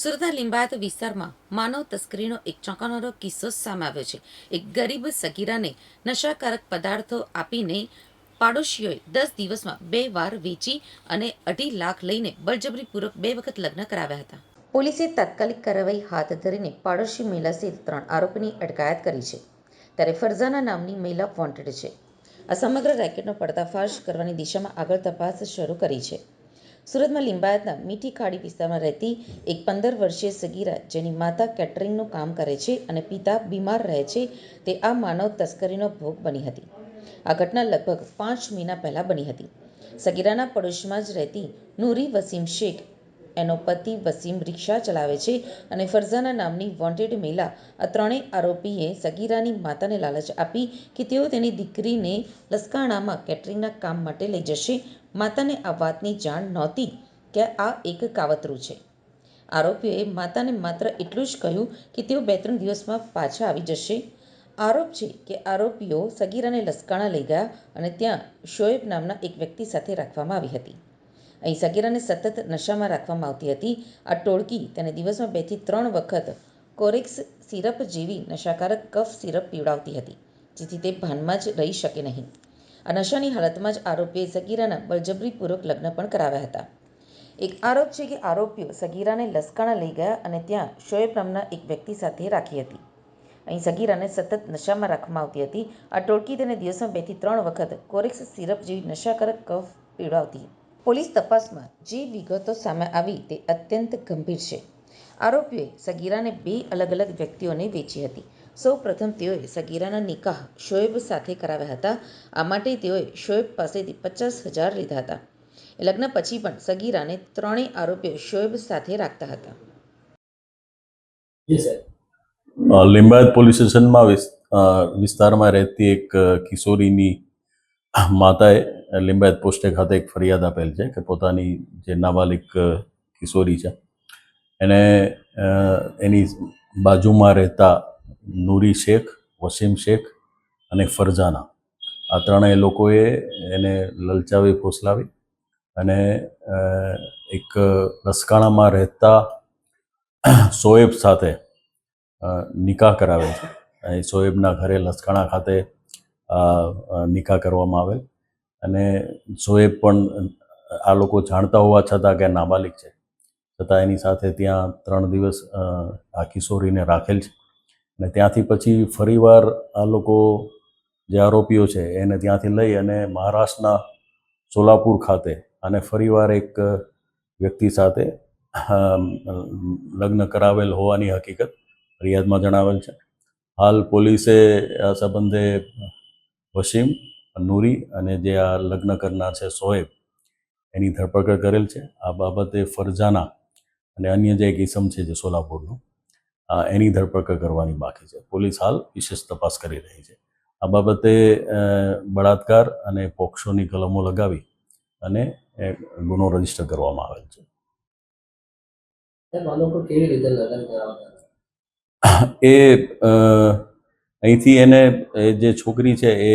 સુરતના લિંબાયત વિસ્તારમાં માનવ તસ્કરીનો એક ચોંકાવનારો કિસ્સો સામે આવ્યો છે. એક ગરીબ સગીરાને નશાકારક પદાર્થો આપીને પાડોશીઓએ દસ દિવસમાં બે વાર વેચી અને અઢી લાખ લઈને બળજબરીપૂર્વક બે વખત લગ્ન કરાવ્યા હતા. પોલીસે તાત્કાલિક કાર્યવાહી હાથ ધરીને પાડોશી મહિલા સહિત ત્રણ આરોપીની અટકાયત કરી છે. ત્યારે ફરઝાના નામની મહિલા વોન્ટેડ છે. આ સમગ્ર રેકેટનો પર્દાફાશ કરવાની દિશામાં આગળ તપાસ શરૂ કરી છે. સુરતમાં લિંબાયતના મીઠી ખાડી વિસ્તારમાં રહેતી એક પંદર વર્ષીય સગીરા, જેની માતા કેટરિંગનું કામ કરે છે અને પિતા બીમાર રહે છે, તે આ માનવ તસ્કરીનો ભોગ બની હતી. આ ઘટના લગભગ પાંચ મહિના પહેલાં બની હતી. સગીરાના પડોશમાં જ રહેતી નૂરી વસીમ શેખ એનો પતિ વસીમ રિક્ષા ચલાવે છે અને ફરઝાના નામની વોન્ટેડ મહિલા આ ત્રણેય આરોપીએ સગીરાની માતાને લાલચ આપી કે તેઓ તેની દીકરીને લસકાણામાં કેટરિંગના કામ માટે લઈ જશે. માતાને આ વાતની જાણ નહોતી કે આ એક કાવતરું છે. આરોપીઓએ માતાને માત્ર એટલું જ કહ્યું કે તેઓ બે ત્રણ દિવસમાં પાછા આવી જશે. આરોપ છે કે આરોપીઓ સગીરાને લસકાણા લઈ ગયા અને ત્યાં શોએબ નામના એક વ્યક્તિ સાથે રાખવામાં આવી હતી. અહીં સગીરાને સતત નશામાં રાખવામાં આવતી હતી. આ ટોળકી તેને દિવસમાં બેથી ત્રણ વખત કોરેક્સ સિરપ જેવી નશાકારક કફ સિરપ પીવડાવતી હતી, જેથી તે ભાનમાં જ રહી શકે નહીં. આ નશાની હાલતમાં જ આરોપીએ સગીરાના બળજબરીપૂર્વક લગ્ન પણ કરાવ્યા હતા. એક આરોપ છે કે આરોપીઓ સગીરાને લસકાણા લઈ ગયા અને ત્યાં શોએબ નામના એક વ્યક્તિ સાથે રાખી હતી. અહીં સગીરાને સતત નશામાં રાખવામાં આવતી હતી. આ ટોળકી તેને દિવસમાં બેથી ત્રણ વખત કોરેક્સ સિરપ જેવી નશાકારક કફ પીવડાવતી પોલીસ તપાસમાં જે વિગતો સામે આવી તે અત્યંત ગંભીર છે. આરોપીઓએ સગીરાને બે અલગ અલગ વ્યક્તિઓને વેચી હતી. સૌ પ્રથમ તેઓએ સગીરાના નિકાહ શોએબ સાથે કરાવ્યા હતા. આ માટે તેઓએ શોએબ પાસેથી પચાસ હજાર લીધા હતા. લગ્ન પછી પણ સગીરાને ત્રણેય આરોપીઓ શોએબ સાથે રાખતા હતા. જી લિંબાયત પોલીસ સ્ટેશનમાં વિસ્તારમાં રહેતી એક કિશોરીની માતાએ લિંબાયત પોસ્ટે ખાતે એક ફરિયાદ આપેલ છે કે પોતાની જે નાબાલિક કિશોરી છે, એને એની બાજુમાં રહેતા નૂરી શેખ, વસીમ શેખ અને ફરજાના આ ત્રણેય લોકોએ એને લલચાવી, ફોસલાવી અને એક લસકાણામાં રહેતા સોએબ સાથે નિકાહ કરાવે છે. સોએબના ઘરે લસકાણા ખાતે નિકાહ કરવામાં આવેલ. અને શોએબ પણ આ લોકો જાણતા હોવા છતાં કે નાબાલિક છે. છતાં એની સાથે ત્યાં ત્રણ દિવસ આ કિશોરીને રાખેલ છે. અને ત્યાંથી પછી ફરીવાર આ લોકો જે આરોપીઓ છે એને ત્યાંથી લઈ અને મહારાષ્ટ્રના સોલાપુર ખાતે અને ફરીવાર એક વ્યક્તિ સાથે લગ્ન કરાવેલ હોવાની હકીકત ફરિયાદમાં જણાવેલ છે. હાલ પોલીસે આ સંબંધે વસીમ નૂરી અને જે આ લગ્ન કરનાર છે સોએબ એની ધરપકડ કરેલ છે. આ બાબતે ફરજાના અને અન્ય જે એક ઇસમ છે જે સોલાપુરનું એની ધરપકડ કરવાની બાકી છે. પોલીસ હાલ વિશેષ તપાસ કરી રહી છે. આ બાબતે બળાત્કાર અને પોક્ષોની કલમો લગાવી અને ગુનો રજિસ્ટર કરવામાં આવેલ છે? એ અહીંથી એને જે છોકરી છે એ